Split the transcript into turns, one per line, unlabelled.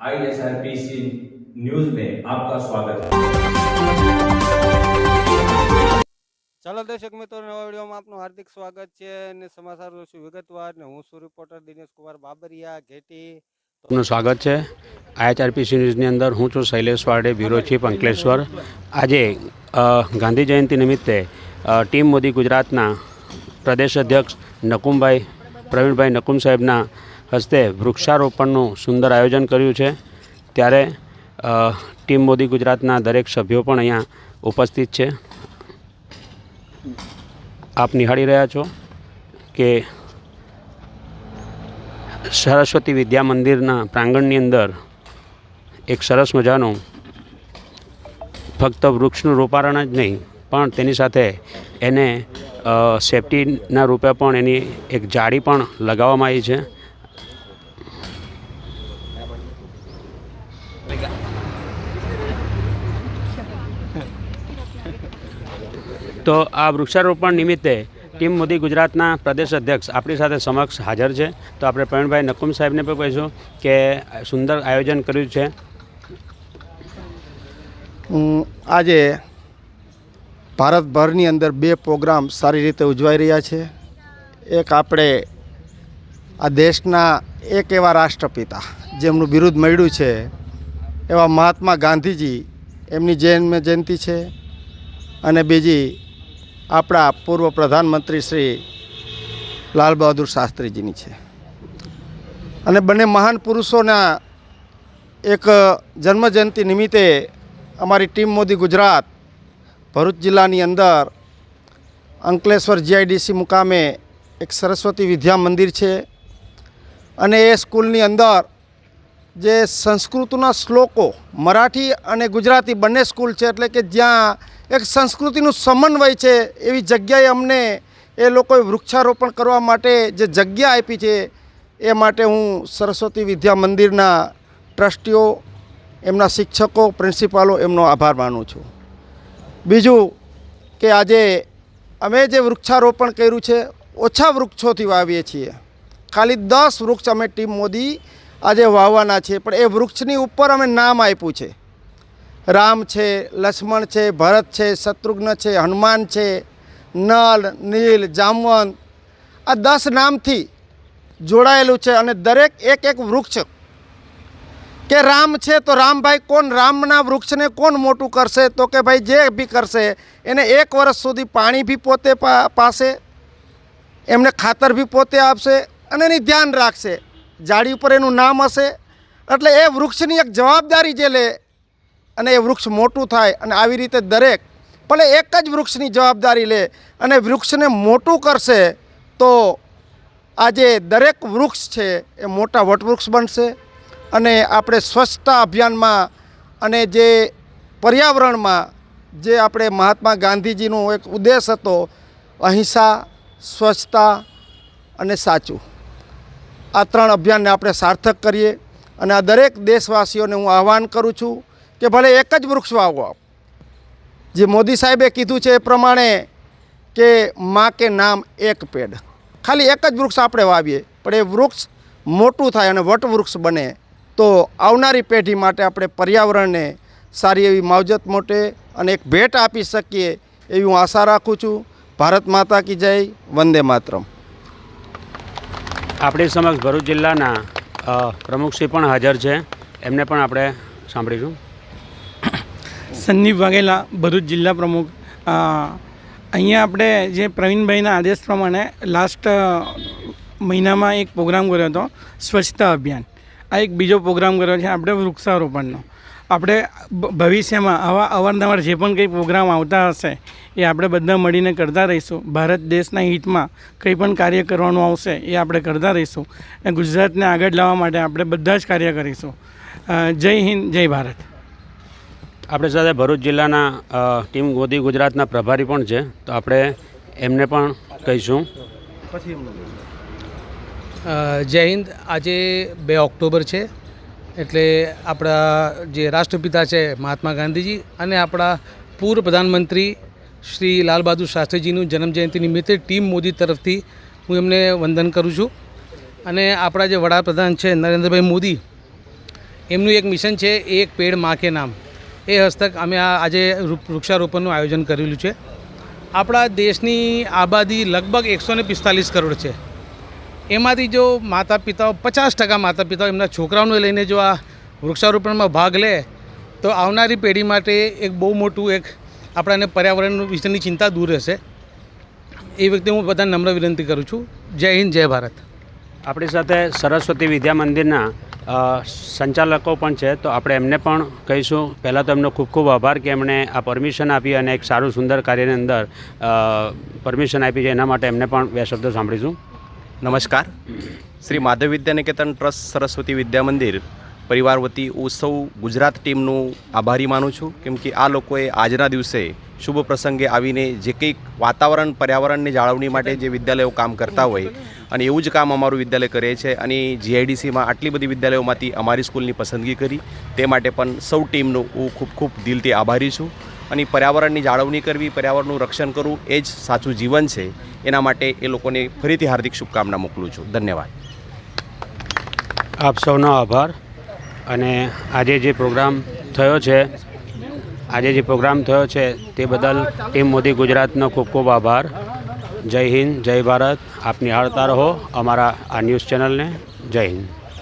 आईएसआरपीसी news में आपका स्वागत है
ચાલો દર્શક મિત્રો નવા વિડીયોમાં આપનું હાર્દિક સ્વાગત છે અને સમાચાર જોશું વિગતવાર ને હું છું રિપોર્ટર દિનેશ કુમાર બાબરિયા ઘેટી
આપનું સ્વાગત છે આઈએચઆરપીસી ન્યૂઝની અંદર હું છું શૈલેષ વાડે બ્યુરો ચીફ અંકલેશ્વર આજે અ, ગાંધી જયંતિ નિમિત્તે અ, ટીમ મોદી ગુજરાતના પ્રદેશ અધ્યક્ષ નકુમભાઈ પ્રવીણભાઈ નકુમ સાહેબના હસ્તે વૃક્ષારોપણનું સુંદર આયોજન કર્યું છે. ત્યારે ટીમ મોદી ગુજરાતના દરેક સભ્યો પણ અહીંયા ઉપસ્થિત છે. આપ નિહાળી રહ્યા છો કે સરસ્વતી વિદ્યા મંદિરના પ્રાંગણની અંદર એક સરસ મજાનું ફક્ત વૃક્ષનું રોપારણ જ નહીં, પણ તેની સાથે એને સેફટીના રૂપે પણ એની એક જાળી પણ લગાવવામાં આવી છે. તો આ વૃક્ષારોપણ નિમિત્તે ટીમ મોદી ગુજરાતના પ્રદેશ અધ્યક્ષ આપણી સાથે સમક્ષ હાજર છે. તો આપણે પ્રવીણભાઈ નકુમ સાહેબને પણ કહીશું કે સુંદર આયોજન કર્યું છે.
આજે ભારતભરની અંદર બે પ્રોગ્રામ સારી રીતે ઉજવાઈ રહ્યા છે. એક આપણે આ દેશના એક એવા રાષ્ટ્રપિતા જેમનું બિરુદ મળ્યું છે એવા મહાત્મા ગાંધીજી, એમની જન્મ જયંતિ છે. અને બીજી આપણા પૂર્વ પ્રધાનમંત્રી શ્રી લાલ બહાદુર શાસ્ત્રીજીની છે. અને બંને મહાન પુરુષોના એક જન્મજયંતિ નિમિત્તે અમારી ટીમ મોદી ગુજરાત, ભરૂચ જિલ્લાની અંદર અંકલેશ્વર જીઆઈડીસી મુકામે એક સરસ્વતી વિદ્યા મંદિર છે. અને એ સ્કૂલની અંદર જે સંસ્કૃતના શ્લોકો, મરાઠી અને ગુજરાતી બંને સ્કૂલ છે, એટલે કે જ્યાં એક સંસ્કૃતિનું સમન્વય છે, એવી જગ્યાએ અમને એ લોકોએ વૃક્ષારોપણ કરવા માટે જે જગ્યા આપી છે, એ માટે હું સરસ્વતી વિદ્યા મંદિરના ટ્રસ્ટીઓ, એમના શિક્ષકો, પ્રિન્સિપાલો, એમનો આભાર માનું છું. બીજું કે આજે અમે જે વૃક્ષારોપણ કર્યું છે, ઓછા વૃક્ષોથી વાવીએ છીએ. ખાલી દસ વૃક્ષ અમે ટીમ મોદી આજે વાવવાના છે, પણ એ વૃક્ષની ઉપર અમે નામ આપ્યું છે. રામ છે, લક્ષ્મણ છે, ભરત છે, શત્રુઘ્ન છે, હનુમાન છે નળ નીલ, જામવંત. આ દસ નામથી જોડાયેલું છે અને દરેક એક એક વૃક્ષ. કે રામ છે તો રામભાઈ કોણ? રામના વૃક્ષને કોણ મોટું કરશે? તો કે ભાઈ જે બી કરશે, એને એક વર્ષ સુધી પાણી બી પોતે પા- પાશે, એમને ખાતર બી પોતે આપશે અને એની ધ્યાન રાખશે. જાળી ઉપર એનું નામ હશે. એટલે એ વૃક્ષની એક જવાબદારી જે લે અને એ વૃક્ષ મોટું થાય અને આવી રીતે દરેક ભલે એક જ વૃક્ષની જવાબદારી લે અને વૃક્ષને મોટું કરશે તો આજે દરેક વૃક્ષ છે એ મોટા વટવૃક્ષ બનશે. અને આપણે સ્વચ્છતા અભિયાનમાં અને જે પર્યાવરણમાં જે આપણે મહાત્મા ગાંધીજીનો એક ઉદ્દેશ હતો, અહિંસા, સ્વચ્છતા અને સાચું. આ ત્રણ અભિયાનને આપણે સાર્થક કરીએ અને આ દરેક દેશવાસીઓને હું આહ્વાન કરું છું કે ભલે એક જ વૃક્ષ વાવો જે મોદી સાહેબે કીધું છે એ પ્રમાણે કે માં કે નામ એક પેડ. ખાલી એક જ વૃક્ષ આપણે વાવીએ, પણ એ વૃક્ષ મોટું થાય અને વટવૃક્ષ બને, તો આવનારી પેઢી માટે આપણે પર્યાવરણને સારી એવી માવજત મોટે અને એક ભેટ આપી શકીએ એવી હું આશા રાખું છું. ભારત માતા કી જય, વંદે માતરમ.
આપણી સમક્ષ ભરૂચ જિલ્લાના પ્રમુખશ્રી પણ હાજર છે. એમને પણ આપણે સાંભળીશું.
સંદીપ વાઘેલા, ભરૂચ જિલ્લા પ્રમુખ. અહીંયા આપણે જે પ્રવીણભાઈના આદેશ પ્રમાણે લાસ્ટ મહિનામાં એક પ્રોગ્રામ કર્યો હતો, સ્વચ્છતા અભિયાન. આ એક બીજો પ્રોગ્રામ કર્યો છે, આપણે વૃક્ષારોપણનો. આપણે ભવિષ્યમાં આવા અવારનવાર જે પણ કંઈ પ્રોગ્રામ આવતા હશે એ આપણે બધા મળીને કરતા રહીશું. ભારત દેશના હિતમાં કંઈ પણ કાર્ય કરવાનું આવશે એ આપણે કરતા રહીશું. અને ગુજરાતને આગળ લાવવા માટે આપણે બધા જ કાર્ય કરીશું. જય હિન્દ જય ભારત.
આપણે સાથે ભરૂચ જિલ્લાના ટીમ ગોદી ગુજરાતના પ્રભારી પણ છે તો આપણે એમને પણ કહીશું.
પછી જય હિન્દ. આજે બે ઓક્ટોબર છે. એટલે આપણા જે રાષ્ટ્રપિતા છે મહાત્મા ગાંધીજી અને આપણા પૂર્વ પ્રધાનમંત્રી શ્રી લાલ બહાદુર શાસ્ત્રીજીનું જન્મજયંતિ નિમિત્તે ટીમ મોદી તરફથી હું એમને વંદન કરું છું. અને આપણા જે વડાપ્રધાન છે નરેન્દ્રભાઈ મોદી, એમનું એક મિશન છે એક પેડ મા કે નામ. એ હસ્તક અમે આ આજે વૃક્ષારોપણનું આયોજન કરેલું છે. આપણા દેશની આબાદી લગભગ એકસો ને પિસ્તાલીસ કરોડ છે. એમાંથી જો માતા પિતાઓ પચાસ ટકા માતા પિતાઓ એમના છોકરાઓને લઈને જો આ વૃક્ષારોપણમાં ભાગ લે, તો આવનારી પેઢી માટે એક બહુ મોટું એક આપણાને પર્યાવરણ વિશેની ચિંતા દૂર રહેશે. એ વ્યક્તિ હું બધાને નમ્ર વિનંતી કરું છું. જય હિન્દ, જય ભારત.
આપણી સાથે સરસ્વતી વિદ્યા મંદિરના સંચાલકો પણ છે, તો આપણે એમને પણ કહીશું. પહેલાં તો એમનો ખૂબ ખૂબ આભાર કે એમણે આ પરમિશન આપી અને એક સારું સુંદર કાર્યની અંદર પરમિશન આપી છે. એના માટે એમને પણ બે શબ્દો સાંભળીશું.
નમસ્કાર. શ્રી માધવ વિદ્યાનિકેતન ટ્રસ્ટ સરસ્વતી વિદ્યા મંદિર પરિવાર વતી હું સૌ ગુજરાત ટીમનું આભારી માનું છું. કેમ કે આ લોકોએ આજના દિવસે શુભ પ્રસંગે આવીને જે કંઈક વાતાવરણ, પર્યાવરણની જાળવણી માટે જે વિદ્યાલયો કામ કરતા હોય અને એવું જ કામ અમારું વિદ્યાલય કરે છે અને જીઆઈડીસીમાં આટલી બધી વિદ્યાલયોમાંથી અમારી સ્કૂલની પસંદગી કરી. તે માટે પણ સૌ ટીમનું હું ખૂબ ખૂબ દિલથી આભારી છું. અને પર્યાવરણની જાળવણી કરવી, પર્યાવરણનું રક્ષણ કરવું, એ જ સાચું જીવન છે. એના માટે એ લોકોને ફરીથી હાર્દિક શુભકામના મોકલું છું. ધન્યવાદ.
આપ સૌનો આભાર. અને આજે જે પ્રોગ્રામ થયો છે, આજે જે પ્રોગ્રામ થયો છે, તે બદલ ટીમ મોદી ગુજરાતનો ખૂબ ખૂબ આભાર. જય હિન્દ, જય ભારત. આપ નિહાળતા રહો અમારા આ ન્યૂઝ ચેનલને. જય હિન્દ.